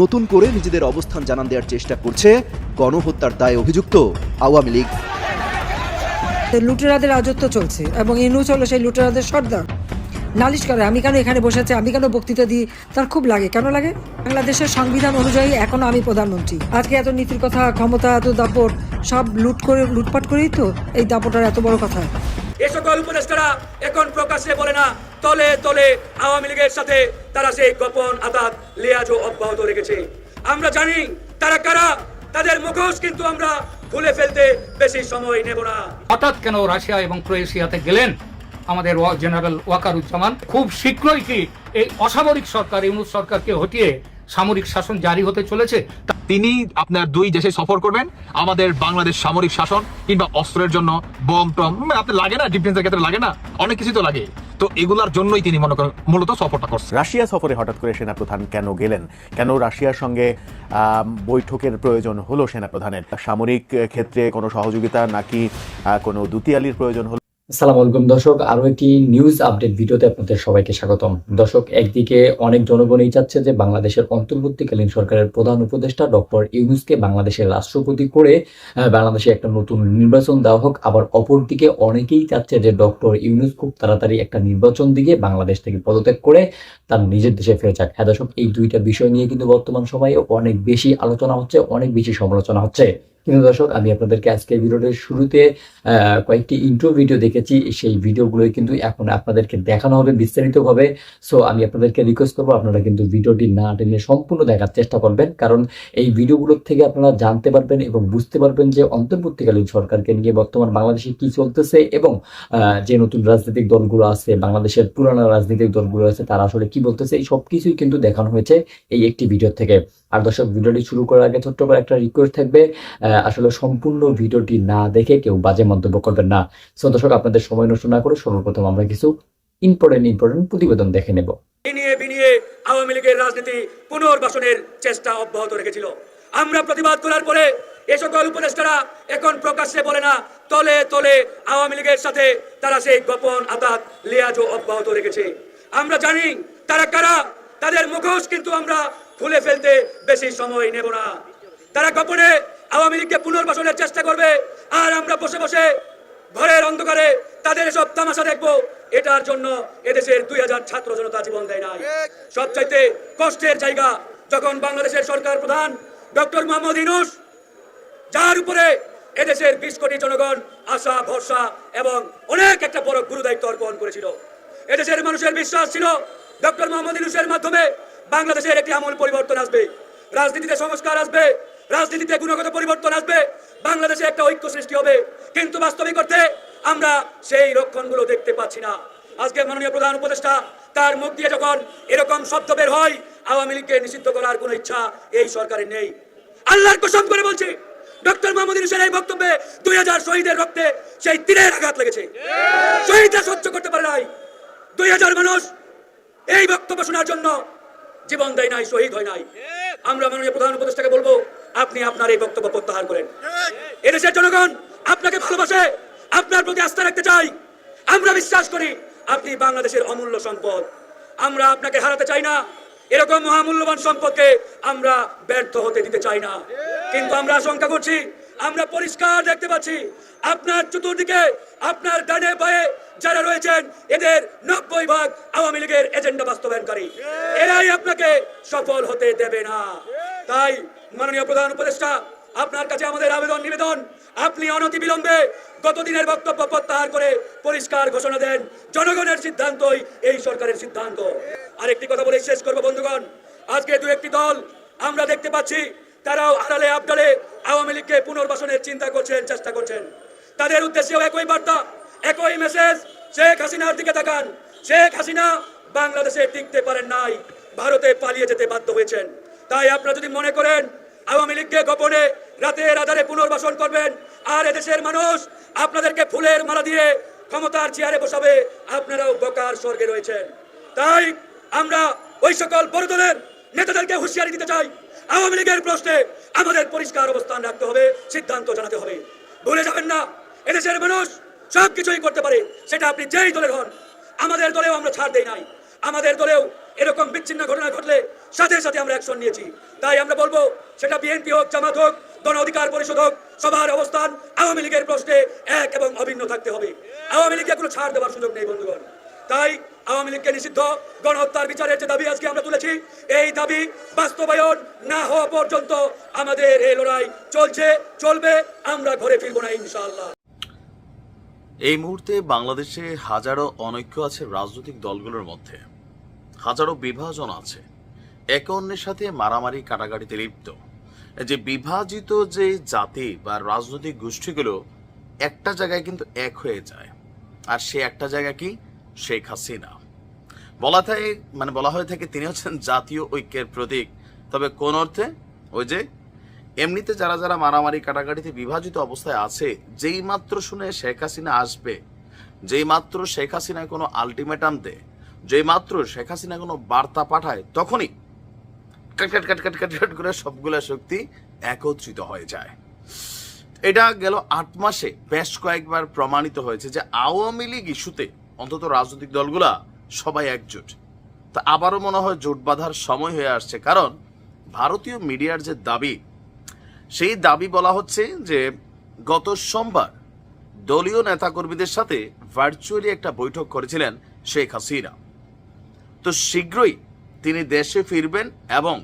নতুন করে নিজেদের অবস্থান জানান দেওয়ার চেষ্টা করছে গণহত্যার দায়ে অভিযুক্ত আওয়ামী লীগ। লুটেরাদের রাজত্ব চলছে এবং ইনুস হলো সেই লুটেরাদের সর্দার। নালিশ করে আমি কেন এখানে বসে আছি আমি কেন বক্তৃতা দিই? তার খুব লাগে। কেন লাগে? বাংলাদেশের সংবিধান অনুযায়ী এখনও আমি প্রধানমন্ত্রী। আজকে এত নীতির কথা ক্ষমতা এত দাপট সব লুট করে লুটপাট করেই তো এই দাপটার এত বড় কথা। এ সকল উপদেষ্টারা এখন প্রকাশ্যে বলে না তলে তলে আওয়ামী লীগের সাথে তারা সেই গোপন আঘাত লিয়াজও অব্যাহত রেখেছে। আমরা জানি তারা কারা তাদের মুখোশ কিন্তু আমরা খুলে ফেলতে বেশি সময় নেব না। হঠাৎ কেন রাশিয়া এবং ক্রোয়েশিয়াতে গেলেন আমাদের জেনারেল ওয়াকারুজ্জামান? খুব শীঘ্রই কি এই অসামরিক সরকার ইউনুস সরকারকে হটিয়ে সামরিক শাসন জারি হতে চলেছে? তিনি আপনার দুই দেশে সফর করবেন আমাদের বাংলাদেশ সামরিক শাসন কিংবা অস্ত্রের জন্য বম টম। আপনার লাগে না ডিফেন্সের ক্ষেত্রে লাগে না? অনেক কিছু তো লাগে। তো এগুলার জন্যই তিনি মনে করেন মূলত সফরটা করছেন। রাশিয়া সফরে হঠাৎ করে সেনাপ্রধান কেন গেলেন? কেন রাশিয়ার সঙ্গে বৈঠকের প্রয়োজন হলো সেনাপ্রধানের? সামরিক ক্ষেত্রে কোনো সহযোগিতা নাকি কোনো দুতিয়ালির প্রয়োজন হলো? আসসালামু আলাইকুম দর্শক আরও একটি নিউজ আপডেট ভিডিওতে আপনাদের সবাইকে স্বাগতম। দর্শক, একদিকে অনেক জনগণই চাচ্ছে যে বাংলাদেশের অন্তর্বর্তীকালীন সরকারের প্রধান উপদেষ্টা ডক্টর ইউনুসকে বাংলাদেশের রাষ্ট্রপতি করে বাংলাদেশে একটা নতুন নির্বাচন দেওয়া হোক। আবার অপরদিকে অনেকেই চাচ্ছে যে ডক্টর ইউনুস খুব তাড়াতাড়ি একটা নির্বাচন দিয়ে বাংলাদেশ থেকে পদত্যাগ করে তার নিজের দেশে ফিরে যাক। হ্যাঁ দর্শক, এই দুইটা বিষয় নিয়ে কিন্তু বর্তমান সময়ে অনেক বেশি আলোচনা হচ্ছে, অনেক বেশি সমালোচনা হচ্ছে। কিন্তু দর্শক, আমি আপনাদেরকে আজকে ভিডিওটির শুরুতে কয়েকটি ইন্ট্রো ভিডিও দেখেছি। সেই ভিডিওগুলোই কিন্তু এখন আপনাদেরকে দেখানো হবে বিস্তারিতভাবে। সো আমি আপনাদেরকে রিকোয়েস্ট করব, আপনারা কিন্তু ভিডিওটি না টেনে সম্পূর্ণ দেখার চেষ্টা করবেন। কারণ এই ভিডিওগুলোর থেকে আপনারা জানতে পারবেন এবং বুঝতে পারবেন যে অন্তর্বর্তীকালীন সরকারকে নিয়ে বর্তমান বাংলাদেশে কি চলতেছে এবং যে নতুন রাজনৈতিক দলগুলো আছে, বাংলাদেশের পুরানো রাজনৈতিক দলগুলো আছে, তারা আসলে কি বলতেছে, এই সব কিছুই কিন্তু দেখানো হয়েছে এই একটি ভিডিও থেকে। আর দর্শক, ভিডিওটি শুরু করার আগে ছোট্ট করে একটা রিকোয়েস্ট থাকবে আসলে সম্পূর্ণ ভিডিওটি না দেখে কেউ বাজে মন্তব্য করবেন না। সো দর্শক, আপনাদের সময় নষ্ট না করে সর্বপ্রথম আমরা কিছু ইম্পর্টেন্ট ইম্পর্টেন্ট প্রতিবেদন দেখে নেব। বিনিয়ে আওয়ামী লীগের রাজনীতি পুনর্বাসনের চেষ্টা অব্যাহত রেখেছিল। আমরা প্রতিবাদ করার পরে এ সকল উপদেষ্টারা এখন প্রকাশ্যে বলে না, তলে তলে আওয়ামী লীগের সাথে তারা সেই গোপন লিয়াজও অব্যাহত রেখেছে। আমরা জানি তারা কারা, তাদের মুখোশ কিন্তু আমরা খুলে ফেলতে বেশি সময় নেব না। তারা গোপনে আওয়ামী লীগকে পুনর্বাসনের চেষ্টা করবে। আর আমরা বসে বসে ঘরের অন্ধকারে তাদের সব তামাশা দেখব। এটার জন্য এদেশের দুই হাজার ছাত্র জনতা জীবন দেয় নাই। সবচাইতে কষ্টের জায়গা যখন বাংলাদেশের সরকার প্রধান ডক্টর মোহাম্মদ ইনুস যার উপরে এদেশের বিশ কোটি জনগণ আশা, ভরসা এবং অনেক একটা বড় গুরুদায়িত্ব অর্পণ করেছিল। এদেশের মানুষের বিশ্বাস ছিল ডক্টর মোহাম্মদ ইনুসের মাধ্যমে বাংলাদেশের একটি আমূল পরিবর্তন আসবে। রাজনীতিতে সংস্কার আসবে রাজনীতিতে গুণগত পরিবর্তন আসবে, বাংলাদেশে একটা ঐক্য সৃষ্টি হবে। কিন্তু বাস্তবিক অর্থে আমরা সেই লক্ষণগুলো দেখতে পাচ্ছি না। আজকে মাননীয় প্রধান উপদেষ্টা তার মুখ দিয়ে যখন এরকম শব্দ বের হয়, আওয়ামী লীগকে নিষিদ্ধ করার কোনো ইচ্ছা এই সরকারের নেই। আল্লাহর কসম করে বলছি, ডক্টর মোহাম্মদ ইউনুসের এই বক্তব্যে দুই হাজার শহীদের রক্তে সেই তীরের আঘাত লেগেছে। শহীদরা সহ্য করতে পারে নাই। দুই হাজার মানুষ এই বক্তব্য শোনার জন্য জীবন দেয় নাই, শহীদ হয় নাই। আমরা মাননীয় প্রধান উপদেষ্টাকে বলব আপনি আপনার এই বক্তব্য প্রত্যাহার করেন। এদেশের জনগণ আপনাকে ভালোবাসে, আপনার প্রতি আস্থা রাখতে চাই। আমরা বিশ্বাস করি আপনি বাংলাদেশের অমূল্য সম্পদ। আমরা আপনাকে হারাতে চাই না। এরকম মহামূল্যবান সম্পদকে আমরা ব্যর্থ হতে দিতে চাই না। কিন্তু আমরা আশঙ্কা করছি, আমরা পরিষ্কার দেখতে পাচ্ছি, আপনার চতুর্দিকে, আপনার ডানে পায়ে যারা রয়েছেন, এদের নব্বই ভাগ আওয়ামী লীগের এজেন্ডা বাস্তবায়নকারী। এরাই আপনাকে সফল হতে দেবে না। তাই মাননীয় প্রধান উপদেষ্টা, আপনার কাছে আমাদের আবেদন, নিবেদন। আপনি অনতি বিলম্বে গতদিনের বক্তব্য প্রত্যাহার করে পরিষ্কার ঘোষণা দেন জনগণের সিদ্ধান্তই এই সরকারের সিদ্ধান্ত। আরেকটি কথা বলে শেষ করব, বন্ধুগণ। আজকে দু একটি দল আমরা দেখতে পাচ্ছি, তারাও আড়ালে আবডালে আওয়ামী লীগকে পুনর্বাসনের চিন্তা করছেন, চেষ্টা করছেন। তাদের উদ্দেশ্যেও একই বার্তা একই মেসেজ শেখ হাসিনার দিকে তাকান। শেখ হাসিনা বাংলাদেশে টিকতে পারেন নাই, ভারতে পালিয়ে যেতে বাধ্য হয়েছেন। তাই আপনারা যদি মনে করেন, আওয়ামী লীগকে গোপনে রাতের আধারে পুনর্বাসন করবেন, আর এদেশের মানুষ আপনাদেরকে ফুলের মালা দিয়ে ক্ষমতার চেয়ারে বসাবে, আপনারাও বকার স্বর্গে রয়েছেন। তাই আমরা ওই সকল বড় দলের নেতাদেরকে হুঁশিয়ারি দিতে চাই। আওয়ামী লীগের প্রশ্নে আমাদের পরিষ্কার অবস্থান রাখতে হবে, সিদ্ধান্ত জানাতে হবে। ভুলে যাবেন না, এদেশের মানুষ সব কিছুই করতে পারে, সেটা আপনি যেই দলের হন, আমাদের দলেও আমরা ছাড় দেই নাই। আমাদের দলেও এরকম বিচ্ছিন্ন ঘটনা ঘটলে সাথে সাথে আমরা অ্যাকশন নিয়েছি। তাই আমরা বলব, সেটা বিএনপি হোক, জামাত হোক, গণ অধিকার পরিষদ হোক, সবার অবস্থান আওয়ামী লীগের প্রশ্নে এক এবং অভিন্ন থাকতে হবে। আওয়ামী লীগকে কোনো ছাড় দেওয়ার সুযোগ নেই, বন্ধুগণ। তাই আওয়ামী লীগকে নিষিদ্ধ, গণহত্যার বিচারের যে দাবি আজকে আমরা তুলেছি, এই দাবি বাস্তবায়ন না হওয়া পর্যন্ত আমাদের এই লড়াই চলছে, চলবে, আমরা ঘরে ফিরবো না, ইনশাআল্লাহ। এই মুহূর্তে বাংলাদেশে হাজারো অনৈক্য আছে রাজনৈতিক দলগুলোর মধ্যে। হাজারো বিভাজন আছে। একে অন্যের সাথে মারামারি, কাটাকাটিতে লিপ্ত। যে বিভাজিত যে জাতি বা রাজনৈতিক গোষ্ঠীগুলো একটা জায়গায় কিন্তু এক হয়ে যায়। আর সে একটা জায়গা কি? শেখ হাসিনা। বলা থাকে মানে বলা হয়ে থাকে তিনি হচ্ছেন জাতীয় ঐক্যের প্রতীক। তবে কোন অর্থে? ওই যে এমনিতে যারা যারা মারামারি কাটাকাটিতে বিভাজিত অবস্থায় আছে, যেই মাত্র শুনে শেখ হাসিনা আসবে, যেই মাত্র শেখ হাসিনা কোনো আলটিমেটাম দেয়, যেই মাত্র শেখ হাসিনা কোনো বার্তা পাঠায়, তখনই কাট কাট কাট কাট কাট কাট করে সবগুলা শক্তি একত্রিত হয়ে যায়। এটা গেল আট মাসে বেশ কয়েকবার প্রমাণিত হয়েছে যে আওয়ামী লীগ ইস্যুতে অন্তত রাজনৈতিক দলগুলা সবাই একজোট। তা আবারও মনে হয় জোট বাঁধার সময় হয়ে আসছে, কারণ ভারতীয় মিডিয়ার যে দাবি সেই দাবি বলা হচ্ছে যে গত সোমবার দলীয় নেতাকর্মীদের সাথে ভার্চুয়ালি একটা বৈঠক করেছিলেন শেখ হাসিনা। তো শীঘ্রই তিনি দেশে ফিরবেন এবং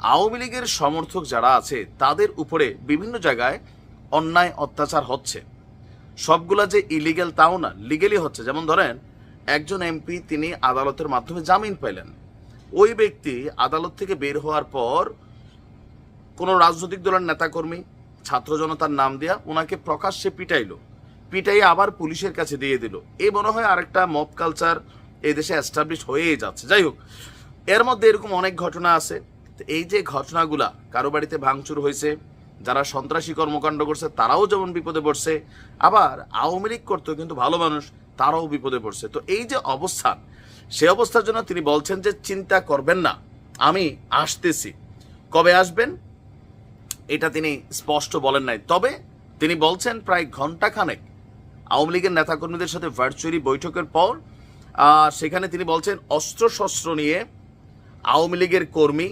আওয়ামী লীগের সমর্থক যারা আছে, তাদের উপরে বিভিন্ন জায়গায় অন্যায় অত্যাচার হচ্ছে। সবগুলা যে ইলিগেল তাও না লিগেলি হচ্ছে। যেমন ধরেন, একজন এমপি, তিনি আদালতের মাধ্যমে জামিন পেলেন ওই ব্যক্তি আদালত থেকে বের হওয়ার পর কোনো রাজনৈতিক দলের নেতাকর্মী ছাত্র জনতার নাম দেয়া ওনাকে প্রকাশ্যে পিটাইলো। পিটাই আবার পুলিশের কাছে দিয়ে দিল। এই মনে হয় আরেকটা মব কালচার এই দেশে এস্টাবলিশ হয়েই যাচ্ছে। যাই হোক, এর মধ্যে এরকম অনেক ঘটনা আছে। এই যে ঘটনাগুলা কারও বাড়িতে ভাঙচুর হয়েছে, যারা সন্ত্রাসী কর্মকাণ্ড করছে, তারাও যেমন বিপদে পড়ছে, আবার আওয়ামী লীগ করতেও কিন্তু ভালো মানুষ, তারাও বিপদে পড়ছে। তো এই যে অবস্থান, সে অবস্থার জন্য তিনি বলছেন যে, চিন্তা করবেন না, আমি আসতেছি। কবে আসবেন? এটা তিনি স্পষ্ট বলেন নাই। তবে তিনি বলছেন প্রায় ঘন্টাখানেক আওয়ামী লীগের নেতাকর্মীদের সাথে ভার্চুয়ালি বৈঠকের পর সেখানে তিনি বলছেন অস্ত্রশস্ত্র নিয়ে আওয়ামী লীগের কর্মী,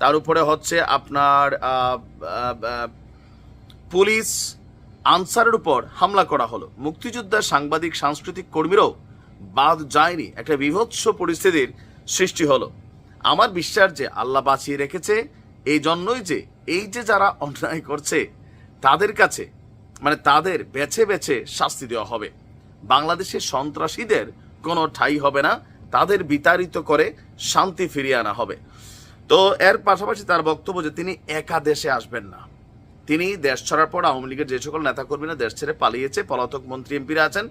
তার উপরে হচ্ছে আপনার পুলিশ আনসারের উপর হামলা করা হলো। মুক্তিযোদ্ধা সাংবাদিক, সাংস্কৃতিক কর্মীরাও বাদ যায়নি। একটা বিভৎস পরিস্থিতির সৃষ্টি হলো। আমার বিশ্বাস যে আল্লাহ বাঁচিয়ে রেখেছে, এই জন্যই যে এই যে যারা অন্যায় করছে, তাদের কাছে মানে তাদের বেছে বেছে শাস্তি দেওয়া হবে। বাংলাদেশের সন্ত্রাসীদের কোনো ঠাই হবে না, তাদের বিতাড়িত করে শান্তি ফিরিয়ে আনা হবে। তো এর পাশাপাশি তার বক্তব্য যে তিনি একা দেশে আসবেন না। তিনি দেশ ছাড়ার পর আওয়ামী লীগের যে সকল নেতাকর্মীরা দেশ ছেড়ে পালিয়েছে, পলাতক মন্ত্রী এমপিরা আছেন,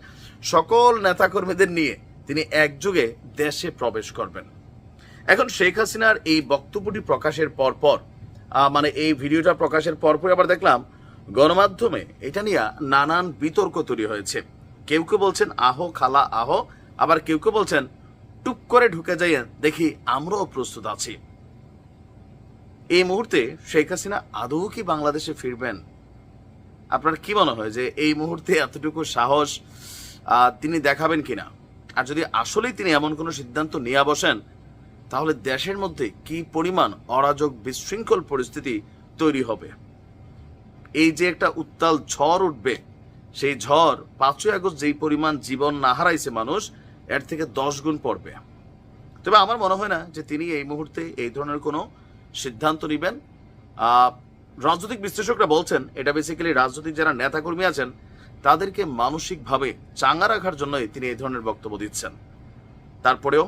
সকল নেতাকর্মীদের নিয়ে তিনি একযোগে দেশে প্রবেশ করবেন। এখন শেখ হাসিনার এই বক্তব্যটি প্রকাশের পর পর মানে এই ভিডিওটা প্রকাশের পরপরই আবার দেখলাম, গণমাধ্যমে এটা নিয়ে নানান বিতর্ক তৈরি হয়েছে। কেউ কেউ বলছেন, আহো, খালা, আহো। আবার কেউ কেউ বলছেন, টুপ করে ঢুকে যাই, দেখি আমরাও প্রস্তুত আছি। এই মুহূর্তে শেখ হাসিনা আদৌ কি বাংলাদেশে ফিরবেন? আপনার কি মনে হয় যে এই মুহূর্তে এতটুকু সাহস তিনি দেখাবেন কিনা? আর যদি আসলেই তিনি এমন কোনো সিদ্ধান্ত নিয়ে বসেন তাহলে দেশের মধ্যে কি পরিমাণ অরাজক বিশৃঙ্খল পরিস্থিতি তৈরি হবে? এই যে একটা উত্তাল ঝড় উঠবে, সেই ঝড় পাঁচই আগস্ট যেই পরিমাণ জীবন না হারাইছে মানুষ, এর থেকে দশ গুণ পড়বে। তবে আমার মনে হয় না যে তিনি এই মুহূর্তে এই ধরনের কোনো সিদ্ধান্ত নেবেন। রাজনৈতিক বিশ্লেষকরা বলছেন, এটা বেসিক্যালি রাজনৈতিক যারা নেতাকর্মী আছেন, তাদেরকে মানসিকভাবে চাঙ্গা রাখার জন্যই তিনি এই ধরনের বক্তব্য দিচ্ছেন। তারপরেও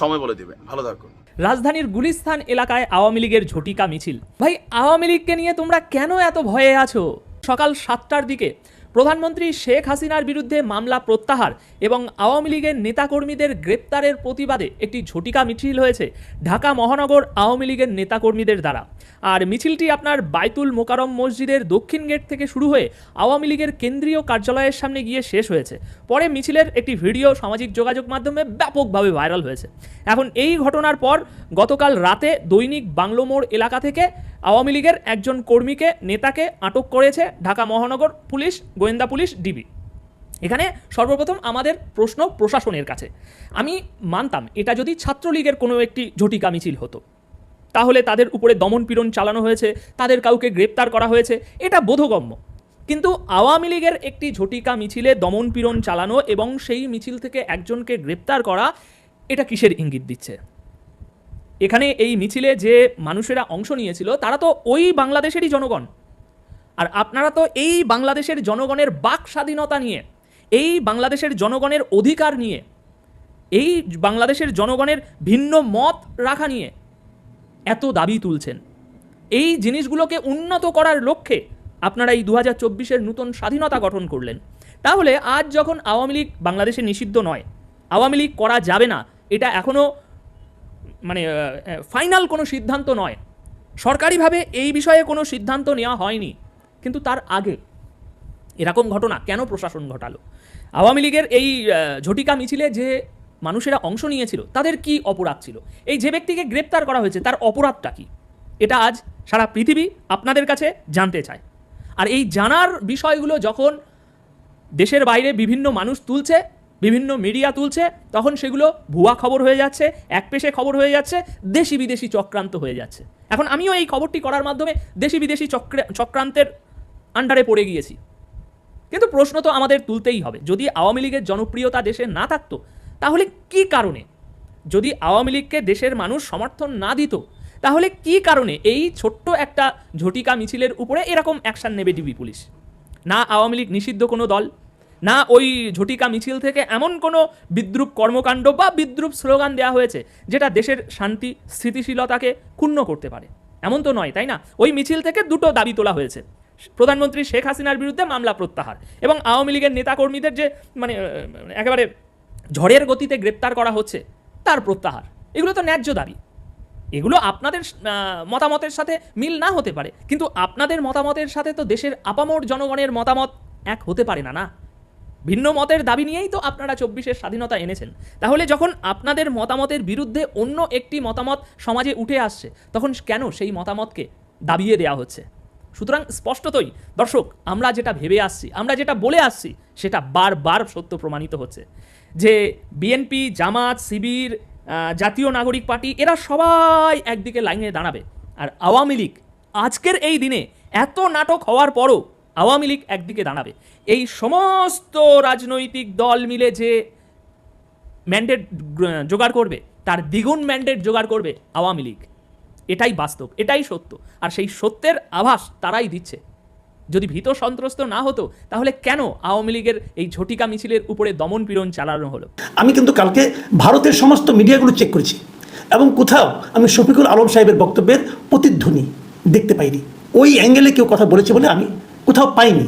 সময় বলে দিবে। ভালো থাকুন রাজধানীর গুলিস্তান এলাকায় আওয়ামী লীগের ঝটিকা মিছিল। ভাই, আওয়ামী লীগকে নিয়ে তোমরা কেন এত ভয়ে আছো? সকাল সাতটার দিকে প্রধানমন্ত্রী শেখ হাসিনার বিরুদ্ধে মামলা প্রত্যাহার এবং আওয়ামী লীগের নেতাকর্মীদের গ্রেপ্তারের প্রতিবাদে একটি ঝটিকা মিছিল হয়েছে ঢাকা মহানগর আওয়ামী লীগের নেতাকর্মীদের দ্বারা। আর মিছিলটি আপনার বাইতুল মোকারম মসজিদের দক্ষিণ গেট থেকে শুরু হয়ে আওয়ামী লীগের কেন্দ্রীয় কার্যালয়ের সামনে গিয়ে শেষ হয়েছে। পরে মিছিলের একটি ভিডিও সামাজিক যোগাযোগ মাধ্যমে ব্যাপকভাবে ভাইরাল হয়েছে। এখন এই ঘটনার পর গতকাল রাতে দৈনিক বাংলোমোড় এলাকা থেকে আওয়ামী লীগের একজন কর্মীকে, নেতাকে আটক করেছে ঢাকা মহানগর পুলিশ, গোয়েন্দা পুলিশ, ডিবি। এখানে সর্বপ্রথম আমাদের প্রশ্ন প্রশাসনের কাছে। আমি মানতাম এটা যদি ছাত্রলীগের কোনো একটি ঝটিকা মিছিল হতো। তাহলে তাদের উপরে দমন পীড়ন চালানো হয়েছে, তাদের কাউকে গ্রেপ্তার করা হয়েছে, এটা বোধগম্য। কিন্তু আওয়ামী লীগের একটি ঝটিকা মিছিলে দমন পীড়ন চালানো এবং সেই মিছিল থেকে একজনকে গ্রেপ্তার করা, এটা কিসের ইঙ্গিত দিচ্ছে? এখানে এই মিছিলে যে মানুষেরা অংশ নিয়েছিল, তারা তো ওই বাংলাদেশেরই জনগণ। আর আপনারা তো এই বাংলাদেশের জনগণের বাক স্বাধীনতা নিয়ে, এই বাংলাদেশের জনগণের অধিকার নিয়ে, এই বাংলাদেশের জনগণের ভিন্ন মত রাখা নিয়ে এত দাবি তুলছেন। এই জিনিসগুলোকে উন্নত করার লক্ষ্যে আপনারা এই দু হাজার চব্বিশের নূতন স্বাধীনতা গঠন করলেন। তাহলে আজ যখন আওয়ামী লীগ বাংলাদেশে নিষিদ্ধ নয়, আওয়ামী লীগ করা যাবে না, এটা এখনও মানে ফাইনাল কোনো সিদ্ধান্ত নয়। সরকারিভাবে এই বিষয়ে কোনো সিদ্ধান্ত নেওয়া হয়নি, কিন্তু তার আগে এরকম ঘটনা কেন প্রশাসন ঘটালো? আওয়ামী লীগের এই ঝটিকা মিছিলে যে মানুষেরা অংশ নিয়েছিল, তাদের কি অপরাধ ছিল? এই যে ব্যক্তিকে গ্রেপ্তার করা হয়েছে, তার অপরাধটা কি? এটা আজ সারা পৃথিবী আপনাদের কাছে জানতে চায়। আর এই জানার বিষয়গুলো যখন দেশের বাইরে বিভিন্ন মানুষ তুলছে বিভিন্ন মিডিয়া তুলছে, তখন সেগুলো ভুয়া খবর হয়ে যাচ্ছে, এক পেশে খবর হয়ে যাচ্ছে, দেশি বিদেশি চক্রান্ত হয়ে যাচ্ছে। এখন আমিও এই খবরটি করার মাধ্যমে দেশি বিদেশি চক্রে, চক্রান্তের আন্ডারে পড়ে গিয়েছি। কিন্তু প্রশ্ন তো আমাদের তুলতেই হবে, যদি আওয়ামী লীগের জনপ্রিয়তা দেশে না থাকতো, তাহলে কি কারণে? যদি আওয়ামী লীগকে দেশের মানুষ সমর্থন না দিত, তাহলে কি কারণে এই ছোট্ট একটা ঝটিকা মিছিলের উপরে এরকম অ্যাকশন নেবে ডিবি পুলিশ? না আওয়ামী লীগ নিষিদ্ধ কোনো দল না ওই ঝটিকা মিছিল থেকে এমন কোনো বিদ্রুপ কর্মকাণ্ড বা বিদ্রুপ স্লোগান দেওয়া হয়েছে যেটা দেশের শান্তি, স্থিতিশীলতাকে ক্ষুণ্ণ করতে পারে। এমন তো নয়, তাই না? ওই মিছিল থেকে দুটো দাবি তোলা হয়েছে। প্রধানমন্ত্রী শেখ হাসিনার বিরুদ্ধে মামলা প্রত্যাহার এবং আওয়ামী লীগের নেতাকর্মীদের যে মানে একেবারে ঝড়ের গতিতে গ্রেপ্তার করা হচ্ছে, তার প্রত্যাহার। এগুলো তো ন্যায্য দাবি। এগুলো আপনাদের মতামতের সাথে মিল না হতে পারে। কিন্তু আপনাদের মতামতের সাথে তো দেশের আপামর জনগণের মতামত এক হতে পারে না না? ভিন্ন মতের দাবি নিয়েই তো আপনারা চব্বিশের স্বাধীনতা এনেছেন। তাহলে যখন আপনাদের মতামতের বিরুদ্ধে অন্য একটি মতামত সমাজে উঠে আসছে, তখন কেন সেই মতামতকে দাবিয়ে দেওয়া হচ্ছে? সুতরাং স্পষ্টতই, দর্শক, আমরা যেটা ভেবে আসছি, আমরা যেটা বলে আসছি, সেটা বারবার সত্য প্রমাণিত হচ্ছে। যে বিএনপি জামাত, শিবির জাতীয় নাগরিক পার্টি, এরা সবাই একদিকে লাইনে দাঁড়াবে। আর আওয়ামী লীগ, আজকের এই দিনে এত নাটক হওয়ার পরও আওয়ামী লীগ একদিকে দাঁড়াবে। এই সমস্ত রাজনৈতিক দল মিলে যে ম্যান্ডেট জোগাড় করবে, তার দ্বিগুণ ম্যান্ডেট জোগাড় করবে আওয়ামী লীগ। এটাই বাস্তব, এটাই সত্য। আর সেই সত্যের আভাস তারাই দিচ্ছে। যদি ভীত সন্ত্রস্ত না হতো, তাহলে কেন আওয়ামী লীগের এই ঝটিকা মিছিলের উপরে দমন পীড়ন চালানো হলো? আমি কিন্তু কালকে ভারতের সমস্ত মিডিয়াগুলো চেক করেছি এবং কোথাও আমি শফিকুল আলম সাহেবের বক্তব্যের প্রতিধ্বনি দেখতে পাইনি। ওই অ্যাঙ্গেলে কেউ কথা বলেছে বলে আমি কোথাও পাইনি।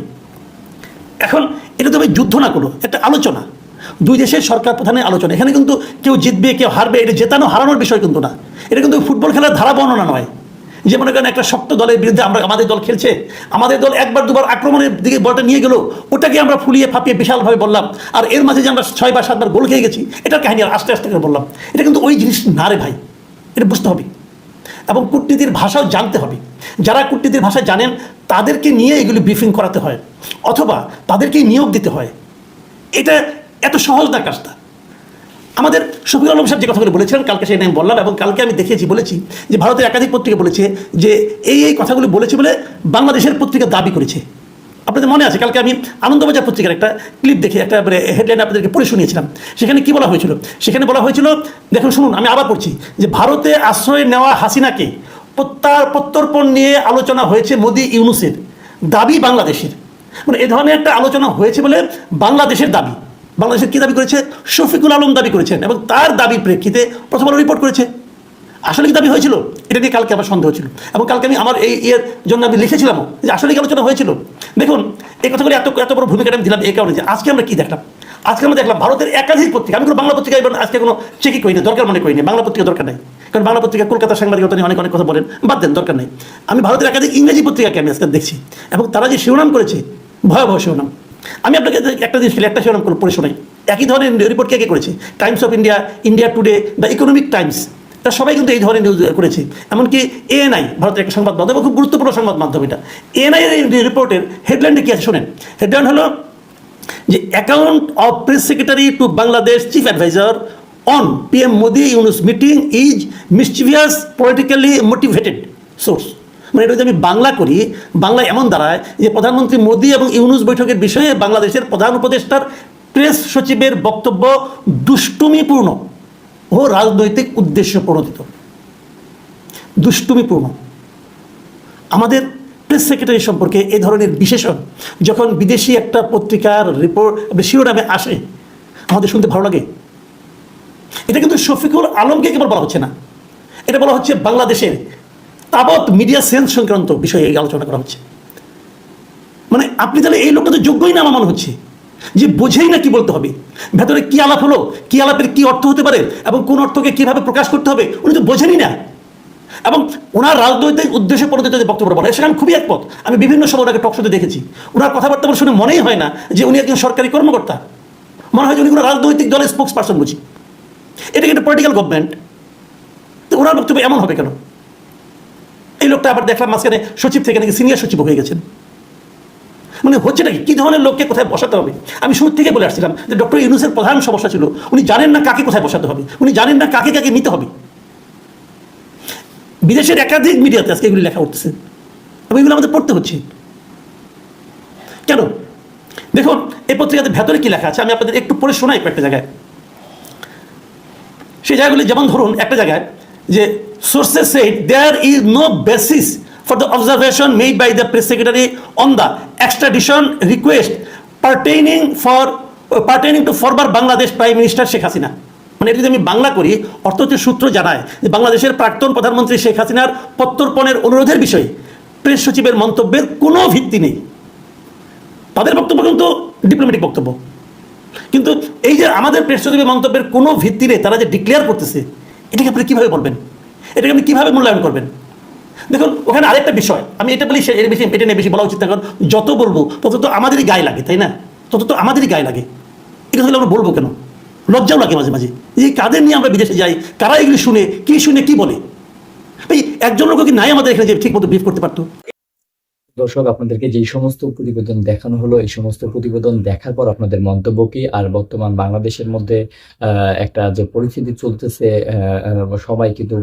এখন এটা তো ভাই যুদ্ধ না কোনো একটা আলোচনা। দুই দেশের সরকার প্রধানের আলোচনা। এখানে কিন্তু কেউ জিতবে, কেউ হারবে, এটা জেতানো, হারানোর বিষয় কিন্তু না। এটা কিন্তু ফুটবল খেলার ধারা বর্ণনা নয়। যে মনে করেন একটা শক্ত দলের বিরুদ্ধে আমরা, আমাদের দল খেলছে, আমাদের দল একবার, দুবার আক্রমণের দিকে বলটা নিয়ে গেল, ওটাকে আমরা ফুলিয়ে ফাঁপিয়ে বিশালভাবে বললাম। আর এর মাঝে যে আমরা ছয়বার, সাতবার গোল খেয়ে গেছি, এটার কাহিনী আর আস্তে আস্তে করে বললাম। এটা কিন্তু ওই জিনিস না রে ভাই, এটা বুঝতে হবে। এবং কূটনীতির ভাষাও জানতে হবে। যারা কূটনীতির ভাষা জানেন, তাদেরকে নিয়ে এগুলি ব্রিফিং করাতে হয়, অথবা তাদেরকেই নিয়োগ দিতে হয়। এটা এত সহজ না কাজটা। আমাদের শফিক আলম সাহেব যে কথাগুলো বলেছিলেন, কালকে সেটা আমি বললাম এবং কালকে আমি দেখেছি বলেছি যে ভারতের একাধিক পত্রিকা বলেছে যে এই এই কথাগুলি বলেছে বলে বাংলাদেশের পত্রিকা দাবি করেছে। আপনাদের মনে আছে? কালকে আমি আনন্দবাজার পত্রিকার একটা ক্লিপ দেখে, একটা হেডলাইন আপনাদেরকে পড়ে শুনিয়েছিলাম। সেখানে কি বলা হয়েছিল? সেখানে বলা হয়েছিল, দেখুন, শুনুন, আমি আবার পড়ছি, যে ভারতে আশ্রয় নেওয়া হাসিনাকে প্রত্যার প্রত্যর্পণ নিয়ে আলোচনা হয়েছে মোদি ইউনুসের, দাবি বাংলাদেশের। মানে এ ধরনের একটা আলোচনা হয়েছে বলে বাংলাদেশের দাবি। বাংলাদেশের কী দাবি করেছে? শফিকুল আলম দাবি করেছেন এবং তার দাবির প্রেক্ষিতে প্রথম আলো রিপোর্ট করেছে। আসলে কি দাবি হয়েছিল, এটা নিয়ে কালকে আমার সন্দেহ ছিল। এবং কালকে আমি আমার এই ইয়ের জন্য আমি লিখেছিলাম যে আসলে কি আলোচনা হয়েছিল। দেখুন, এই কথাগুলো এত এত বড় ভূমিকাটা আমি দিলাম এই কারণে যে আজকে আমরা কি দেখলাম? আজকে আমরা দেখলাম ভারতের একাধিক পত্রিকা। আমি কোনো বাংলা পত্রিকা এবার আজকে কোনো চেকই করিনি, দরকার মনে করিনি। বাংলা পত্রিকা দরকার নেই। কারণ বাংলা পত্রিকা কলকাতার সাংবাদিকতা নিয়ে অনেক অনেক কথা বলেন, বাদ দেন, দরকার নেই। আমি ভারতের একাধিক ইংরেজি পত্রিকাকে আমি আজকে দেখছি। এবং তারা যে শিরোনাম করেছে, ভয়াবহ শিরোনাম। আমি আপনাকে একটা জিনিস একটা শিরোনাম করে পড়ে শোনাই। একই ধরনের রিপোর্ট কে কে করেছে? Times of India India Today, the Economic Times. তা সবাই কিন্তু এই ধরনের নিউজ করেছে। এমনকি এএনআই ভারতের একটা সংবাদ মাধ্যম খুব গুরুত্বপূর্ণ সংবাদ মাধ্যম এটা। এএনআই এর এই রিপোর্টের হেডলাইনটা কি আছে শোনেন? হেডলাইন হলো যে account of press secretary to Bangladesh chief adviser on PM Modi Yunus meeting is mischievous, politically motivated source মানে এটা যদি আমি বাংলা করি বাংলা এমন দাঁড়ায় যে প্রধানমন্ত্রী মোদী এবং ইউনুস বৈঠকের বিষয়ে বাংলাদেশের প্রধান উপদেষ্টার প্রেস সচিবের বক্তব্য দুষ্টুমিপূর্ণ। ও রাজনৈতিক উদ্দেশ্য প্রণোদিত। দুষ্টুমিপূর্ণ আমাদের প্রেস সেক্রেটারি সম্পর্কে এ ধরনের বিশেষণ যখন বিদেশি একটা পত্রিকার রিপোর্ট শিরোনামে আসে, আমাদের শুনতে ভালো লাগে। এটা কিন্তু শফিকুল আলমকে কেবল বলা হচ্ছে না। এটা বলা হচ্ছে বাংলাদেশের তাবৎ মিডিয়া সেন্স সংক্রান্ত বিষয়ে এই আলোচনা করা হচ্ছে। মানে আপনি তাহলে এই লোকটা তো যোগ্যই না আমার মনে হচ্ছে। যে বোঝেই না কি বলতে হবে। ভেতরে কি আলাপ হলো, কি আলাপের কি অর্থ হতে পারে এবং কোন অর্থকে কীভাবে প্রকাশ করতে হবে, উনি তো বোঝেনই না। এবং ওনার রাজনৈতিক উদ্দেশ্যে পরিণত যে বক্তব্য বলে, সেখানে খুবই একমত। আমি বিভিন্ন সময় ওনাকে টকশোতে দেখেছি। ওনার কথাবার্তা শুনে মনেই হয় না যে উনি একজন সরকারি কর্মকর্তা। মনে হয় যে উনি কোনো রাজনৈতিক দলের স্পোক্স পার্সন বুঝি। এটা কিন্তু পলিটিক্যাল গভর্নমেন্ট তো ওনার বক্তব্য এমন হবে কেন? এই লোকটা আবার দেখলাম মাঝখানে সচিব থেকে নাকি সিনিয়র সচিব হয়ে গেছেন। মানে হচ্ছে নাকি কি ধরনের লোককে কোথায় বসাতে হবে? আমি শুরু থেকে বলে আসছিলাম যে ডক্টর ইউনুসের প্রধান সমস্যা ছিল, উনি জানেন না কাকে কোথায় বসাতে হবে, উনি জানেন না কাকে কাকে নিতে হবে। বিদেশের একাধিক মিডিয়াতে আজকে এগুলি লেখা উঠতেছে এবং এগুলো আমাদের পড়তে হচ্ছে। কেন? দেখুন এই পত্রিকাতে ভেতরে কি লেখা আছে, আমি আপনাদের একটু পড়ে শোনাই একটা জায়গায়। সেই জায়গাগুলি যেমন ধরুন, একটা জায়গায় যে sources said there is no basis for the observation made by the press secretary on the extradition request pertaining for pertaining to former Bangladesh prime minister Sheikh Hasina মানে এটা যদি আমি বাংলা করি, অর্থ হচ্ছে সূত্র জানায় যে বাংলাদেশের প্রাক্তন প্রধানমন্ত্রী শেখ হাসিনার প্রত্যর্পণের অনুরোধের বিষয়ে প্রেস সচিবের মন্তব্যের কোনো ভিত্তি নেই। তাদের বক্তব্য কিন্তু ডিপ্লোম্যাটিক বক্তব্য। কিন্তু এই যে আমাদের প্রেস সচিবের মন্তব্যের কোনো ভিত্তি নেই, তারা যে ডিক্লেয়ার করতেছে, এটাকে আপনি কীভাবে বলবেন? এটাকে আপনি কীভাবে মূল্যায়ন করবেন? দেখুন, ওখানে আরেকটা বিষয়, আমি এটা বলি এর বেশি, এটা নিয়ে বেশি বলা উচিত কারণ যত বলব, তত তো আমাদেরই গায়ে লাগে, তাই না? তত তো আমাদেরই গায়ে লাগে। এটা হলে আমরা বলব কেন? লজ্জাও লাগে মাঝে মাঝে। যে কাদের নিয়ে আমরা বিদেশে যাই, কারা এগুলি শুনে, কি শুনে, কি বলে? ভাই একজন লোক কি নাই আমাদের এখানে যে ঠিক মতো ব্রিফ করতে পারতো? দর্শক, আপনাদেরকে যেই সমস্ত প্রতিবেদন দেখানো হলো, এই সমস্ত প্রতিবেদন দেখার পর আপনাদের মন্তব্য কি? আর বর্তমান বাংলাদেশের মধ্যে একটা যে পরিস্থিতি চলতেছে সবাই কিন্তু,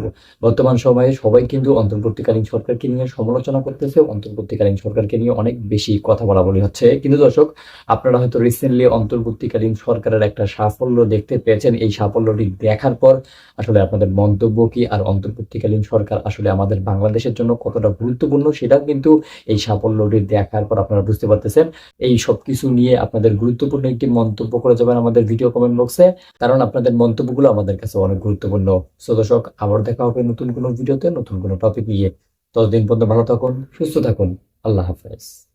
বর্তমান সময়ে সবাই কিন্তু অন্তর্বর্তীকালীন সরকারকে নিয়ে সমালোচনা করতেছে। অন্তর্বর্তীকালীন সরকারকে নিয়ে অনেক বেশি কথা বলা বলি হচ্ছে। কিন্তু দর্শক, আপনারা হয়তো রিসেন্টলি অন্তর্বর্তীকালীন সরকারের একটা সাফল্য দেখতে পেয়েছেন। এই সাফল্যটি দেখার পর আসলে আপনাদের মন্তব্য কি? আর অন্তর্বর্তীকালীন সরকার আসলে আমাদের বাংলাদেশের জন্য কতটা গুরুত্বপূর্ণ সেটা কিন্তু এই সাফল্যটি দেখার পর আপনারা বুঝতে পারতেছেন। এই সব কিছু নিয়ে আপনাদের গুরুত্বপূর্ণ একটি মন্তব্য করে যাবেন আমাদের ভিডিও কমেন্ট বক্সে কারণ আপনাদের মন্তব্যগুলো আমাদের কাছে অনেক গুরুত্বপূর্ণ। সো দর্শক, আবার দেখা হবে নতুন কোনো ভিডিওতে, নতুন কোনো টপিক নিয়ে। ততদিন পর্যন্ত ভালো থাকুন, সুস্থ থাকুন। আল্লাহ হাফেজ।